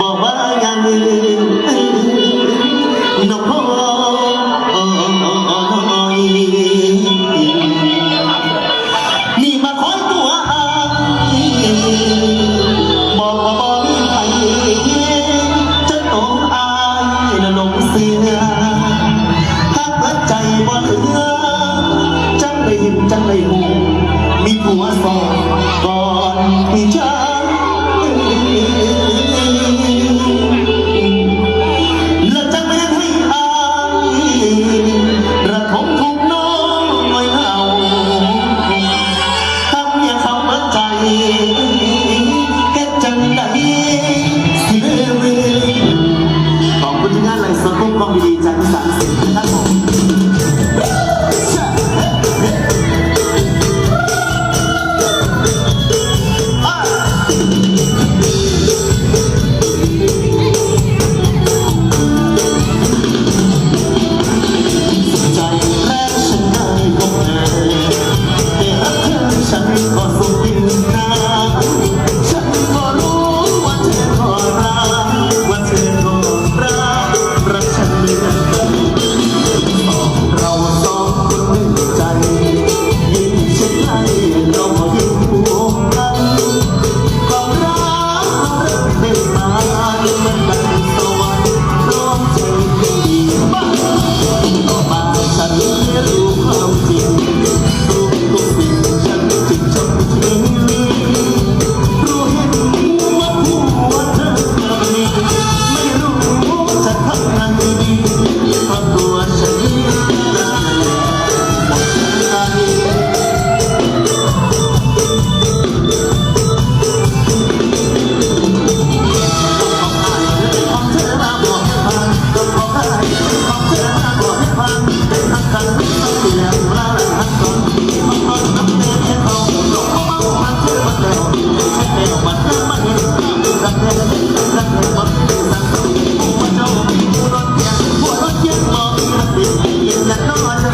บ่ว่ากันนกพ่อนี่มาคอยตัวอายบอกว่าบ่มีใคจะต้องอายและลงเสียถ้าหัวใจบ่เหลือจังได้เห็นจังได้หูมีหัวสองก่อนที่จะ 那么